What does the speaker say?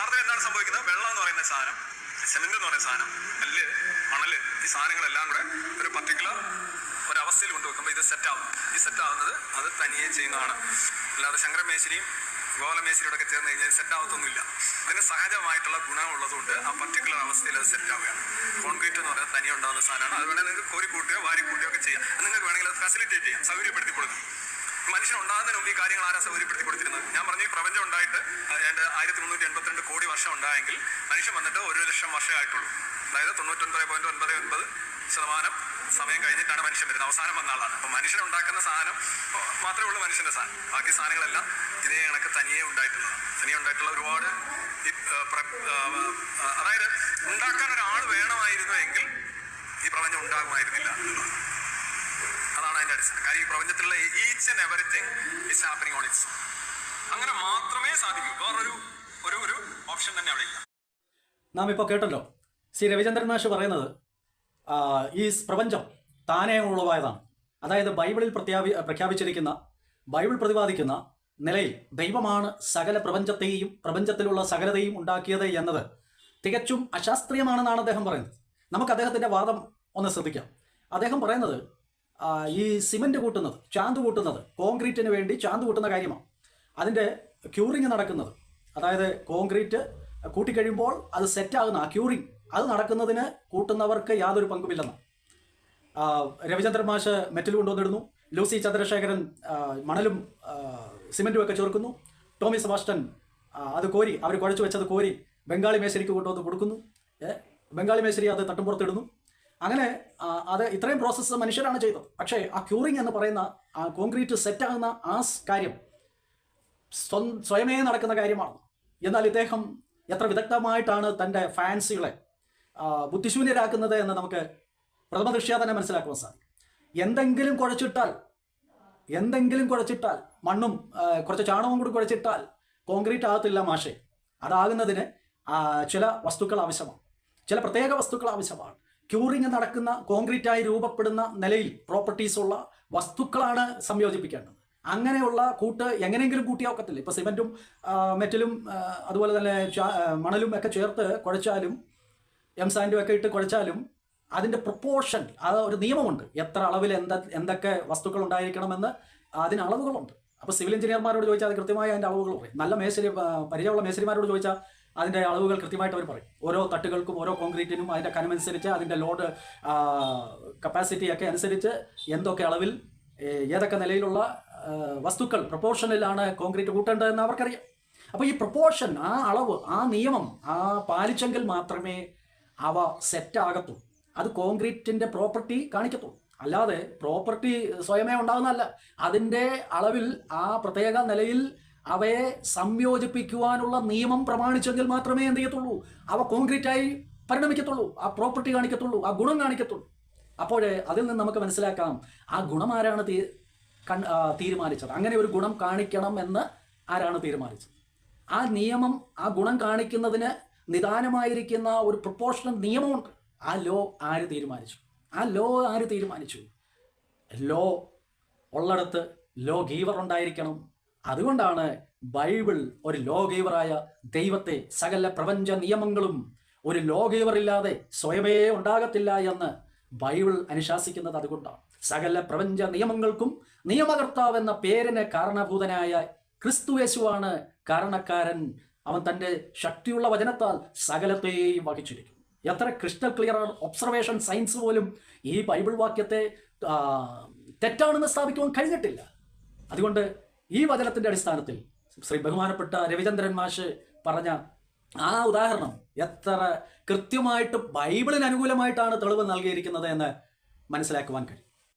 യഥാർത്ഥത്തിൽ എന്താണ് സംഭവിക്കുന്നത്? വെള്ളം എന്ന് പറയുന്ന സാധനം സിമെന്റ് എന്ന് പറയുന്ന സാധനം കല്ല് മണൽ ഈ സാധനങ്ങളെല്ലാം കൂടെ ഒരു പർട്ടിക്കുലർ ഒരവസ്ഥയിൽ കൊണ്ടുവെക്കുമ്പോൾ ഇത് സെറ്റ് ആവും. ഈ സെറ്റാവുന്നത് അത് തനിയെ ചെയ്യുന്നതാണ്. അല്ലാതെ ശങ്കരമേശ്വരിയും ഒക്കെ ചേർന്ന് കഴിഞ്ഞാൽ സെറ്റാവത്തൊന്നുമില്ല അതിന് സഹജമായിട്ടുള്ള ഗുണമുള്ളതുകൊണ്ട് ആ പർട്ടിക്കുലർ അവസ്ഥയിൽ അത് സെറ്റാവുകയാണ് കോൺക്രീറ്റ് എന്ന് പറയുന്നത് തനിയെ ഉണ്ടാകുന്ന സാധനമാണ്. അത് വേണമെങ്കിൽ നിങ്ങൾക്ക് കോരി കൂട്ടുകയോ വാരി കൂട്ടുകയോ ഒക്കെ ചെയ്യാം. നിങ്ങൾക്ക് വേണമെങ്കിൽ അത് ഫെസിലിറ്റേറ്റ് ചെയ്യാം. സൗകര്യപ്പെടുത്തി കൊടുക്കും മനുഷ്യൻ ഉണ്ടാകുന്നതിന് മുമ്പ് ഈ കാര്യങ്ങൾ ആരാ സൗകര്യപ്പെടുത്തി കൊടുത്തിരുന്നത്? ഞാൻ പറഞ്ഞു ഈ പ്രപഞ്ചം ഉണ്ടായിട്ട് ഏതാണ്ട് ആയിരത്തി മുന്നൂറ്റി എൺപത്തിരണ്ട് കോടി വർഷം ഉണ്ടായെങ്കിൽ മനുഷ്യൻ വന്നിട്ട് ഒരു ലക്ഷം വർഷമേ ആയിട്ടുള്ളൂ. അതായത് തൊണ്ണൂറ്റൊൻപത് പോയിന്റ് ഒൻപത് ഒൻപത് ശതമാനം സമയം കഴിഞ്ഞിട്ടാണ് മനുഷ്യൻ വരുന്നത് അവസാനം വന്ന ആളാണ്. അപ്പൊ മനുഷ്യൻ ഉണ്ടാക്കുന്ന സാധനം മാത്രമേ ഉള്ളൂ മനുഷ്യന്റെ സാധനം. ബാക്കി സാധനങ്ങളെല്ലാം ഇതേ കണക്ക് തനിയെ ഉണ്ടായിട്ടുള്ളതാണ് തനിയെ ഉണ്ടായിട്ടുള്ള ഒരുപാട് അതായത് ഉണ്ടാക്കാൻ ഒരാൾ വേണമായിരുന്നു എങ്കിൽ ഈ പ്രപഞ്ചം ഉണ്ടാകുമായിരുന്നില്ല. അതിന്റെ അടിസ്ഥാനം. കാര്യം ഈ പ്രപഞ്ചത്തിലുള്ള each and everything is happening on its അങ്ങനെ മാത്രമേ സാധിക്കൂ. വേറൊരു ഒരു ഒരു ഓപ്ഷൻ തന്നെ അവിടെ ഇല്ല. നാം ഇപ്പോൾ കേട്ടല്ലോ. ശ്രീ രവിചന്ദ്രൻ മാഷ് പറയുന്നത് ഈ പ്രപഞ്ചം താനേ ഉളവായതാണ്. അതായത് ബൈബിളിൽ പ്രത്യാപി പ്രഖ്യാപിച്ചിരിക്കുന്ന ബൈബിൾ പ്രതിപാദിക്കുന്ന നിലയിൽ ദൈവമാണ് സകല പ്രപഞ്ചത്തെയും പ്രപഞ്ചത്തിലുള്ള സകലതയും ഉണ്ടാക്കിയത് എന്നത് തികച്ചും അശാസ്ത്രീയമാണെന്നാണ് അദ്ദേഹം പറയുന്നത്. നമുക്ക് അദ്ദേഹത്തിന്റെ വാദം ഒന്ന് ശ്രദ്ധിക്കാം. അദ്ദേഹം പറയുന്നത് ഈ സിമെന്റ് കൂട്ടുന്നത് ചാന്ത് കൂട്ടുന്നത് കോൺക്രീറ്റിന് വേണ്ടി ചാന്ത് കൂട്ടുന്ന കാര്യമാണ്. അതിന്റെ ക്യൂറിങ് നടക്കുന്നത്. അതായത് കോൺക്രീറ്റ് കൂട്ടിക്കഴിയുമ്പോൾ അത് സെറ്റാകുന്ന ആ ക്യൂറിങ് അത് നടക്കുന്നതിന് കൂട്ടുന്നവർക്ക് യാതൊരു പങ്കുമില്ലെന്ന്. രവിചന്ദ്രൻ മാഷ് മെറ്റൽ കൊണ്ടുവന്നിടുന്നു. ലൂസി ചന്ദ്രശേഖരൻ മണലും സിമെന്റും ഒക്കെ ചേർക്കുന്നു. ടോമി സെബാസ്റ്റൻ അത് കോരി അവർ കുഴച്ചു വെച്ചത് കോരി ബംഗാളി മേശരിക്ക് കൊണ്ടുവന്ന് കൊടുക്കുന്നു. ബംഗാളി മേശരി അത് തട്ടുംപുറത്തിടുന്നു അങ്ങനെ അത് ഇത്രയും പ്രോസസ്സ് മനുഷ്യരാണ് ചെയ്തത്. പക്ഷേ ആ ക്യൂറിങ് എന്ന് പറയുന്ന ആ കോൺക്രീറ്റ് സെറ്റാകുന്ന ആ കാര്യം സ്വ- സ്വയമേ നടക്കുന്ന കാര്യമാണ്. എന്നാൽ ഇദ്ദേഹം എത്ര വിദഗ്ധമായിട്ടാണ് തന്റെ ഫാൻസികളെ ബുദ്ധിശൂന്യരാക്കുന്നത് എന്ന് നമുക്ക് പ്രഥമ ദൃഷ്ട്യാ തന്നെ മനസ്സിലാക്കുവാൻ സാധിക്കും. എന്തെങ്കിലും കുഴച്ചിട്ടാൽ എന്തെങ്കിലും കുഴച്ചിട്ടാൽ മണ്ണും കുറച്ച് ചാണകവും കൂടി കുഴച്ചിട്ടാൽ കോൺക്രീറ്റ് ആകത്തില്ല മാഷെ. അതാകുന്നതിന് ചില വസ്തുക്കൾ ആവശ്യമാണ്. ചില പ്രത്യേക വസ്തുക്കൾ ആവശ്യമാണ്. ക്യൂറിങ് നടക്കുന്ന കോൺക്രീറ്റായി രൂപപ്പെടുന്ന നിലയിൽ പ്രോപ്പർട്ടീസ് ഉള്ള വസ്തുക്കളാണ് സംയോജിപ്പിക്കേണ്ടത്. അങ്ങനെയുള്ള കൂട്ട് എങ്ങനെയെങ്കിലും കൂട്ടിയാൽ ഒക്കത്തില്ല ഇപ്പോൾ സിമെന്റും മെറ്റലും അതുപോലെ തന്നെ മണലും ഒക്കെ ചേർത്ത് കുഴച്ചാലും എം സാൻഡും ഒക്കെ ഇട്ട് കുഴച്ചാലും അതിന്റെ പ്രൊപ്പോർഷൻ അത് ഒരു നിയമമുണ്ട്. എത്ര അളവിൽ എന്ത എന്തൊക്കെ വസ്തുക്കൾ ഉണ്ടായിരിക്കണമെന്ന് അതിന് അളവുകളുണ്ട്. അപ്പോൾ സിവിൽ എഞ്ചിനീയർമാരോട് ചോദിച്ചാൽ അത് കൃത്യമായി അതിന്റെ അളവുകൾ പറയും. നല്ല മേശരി പരിചയമുള്ള മേശരിമാരോട് ചോദിച്ചാൽ അതിന്റെ അളവുകൾ കൃത്യമായിട്ട് അവർ പറയും. ഓരോ തട്ടുകൾക്കും ഓരോ കോൺക്രീറ്റിനും അതിന്റെ കനമനുസരിച്ച് അതിന്റെ ലോഡ് കപ്പാസിറ്റിയൊക്കെ അനുസരിച്ച് എന്തൊക്കെ അളവിൽ ഏതൊക്കെ നിലയിലുള്ള വസ്തുക്കൾ പ്രൊപ്പോർഷനിലാണ് കോൺക്രീറ്റ് കൂട്ടേണ്ടതെന്ന് അവർക്കറിയാം. അപ്പോൾ ഈ പ്രൊപ്പോർഷൻ ആ അളവ് ആ നിയമം ആ പാലിച്ചെങ്കിൽ മാത്രമേ അവ സെറ്റ് ആകത്തുള്ളൂ. അത് കോൺക്രീറ്റിന്റെ പ്രോപ്പർട്ടി കാണിക്കത്തുള്ളൂ. അല്ലാതെ പ്രോപ്പർട്ടി സ്വയമേ ഉണ്ടാകുന്നതല്ല അതിന്റെ അളവിൽ ആ പ്രത്യേക നിലയിൽ അവയെ സംയോജിപ്പിക്കുവാനുള്ള നിയമം പ്രമാണിച്ചെങ്കിൽ മാത്രമേ എന്ത് ചെയ്യത്തുള്ളൂ? അവ കോൺക്രീറ്റായി പരിണമിക്കത്തുള്ളൂ. ആ പ്രോപ്പർട്ടി കാണിക്കത്തുള്ളൂ. ആ ഗുണം കാണിക്കത്തുള്ളൂ. അപ്പോൾ അതിൽ നിന്ന് നമുക്ക് മനസ്സിലാക്കാം ആ ഗുണം ആരാണ് തീരുമാനിച്ചത്. അങ്ങനെ ഒരു ഗുണം കാണിക്കണം എന്ന് ആരാണ് തീരുമാനിച്ചത്? ആ നിയമം ആ ഗുണം കാണിക്കുന്നതിന് നിദാനമായിരിക്കുന്ന ഒരു പ്രൊപ്പോർഷണൽ നിയമമുണ്ട്. ആ ലോ ആര് തീരുമാനിച്ചു? ആ ലോ ആര് തീരുമാനിച്ചു? ലോ ഉള്ളിടത്ത് ലോ ഗീവർ ഉണ്ടായിരിക്കണം. അതുകൊണ്ടാണ് ബൈബിൾ ഒരു ലോകൈവറായ ദൈവത്തെ സകല പ്രപഞ്ച നിയമങ്ങളും ഒരു ലോ ഇല്ലാതെ സ്വയമേ ഉണ്ടാകത്തില്ല എന്ന് ബൈബിൾ അനുശാസിക്കുന്നത് അതുകൊണ്ടാണ്. സകല പ്രപഞ്ച നിയമങ്ങൾക്കും നിയമകർത്താവ് എന്ന പേരിന് കാരണഭൂതനായ ക്രിസ്തു യേശുവാണ് കാരണക്കാരൻ. അവൻ തന്റെ ശക്തിയുള്ള വചനത്താൽ സകലത്തെയും വഹിച്ചിരിക്കും എത്ര ക്രിസ്റ്റൽ ക്ലിയർ ആണ് ഒബ്സർവേഷൻ സയൻസ് പോലും ഈ ബൈബിൾ വാക്യത്തെ തെറ്റാണെന്ന് സ്ഥാപിക്കുവാൻ കഴിഞ്ഞിട്ടില്ല. അതുകൊണ്ട് ഈ വചനത്തിന്റെ അടിസ്ഥാനത്തിൽ ശ്രീ ബഹുമാനപ്പെട്ട രവിചന്ദ്രൻ മാഷ് പറഞ്ഞ ആ ഉദാഹരണം എത്ര കൃത്യമായിട്ട് ബൈബിളിന് അനുകൂലമായിട്ടാണ് തെളിവ് നൽകിയിരിക്കുന്നത് എന്ന് മനസ്സിലാക്കുവാൻ കഴിയും.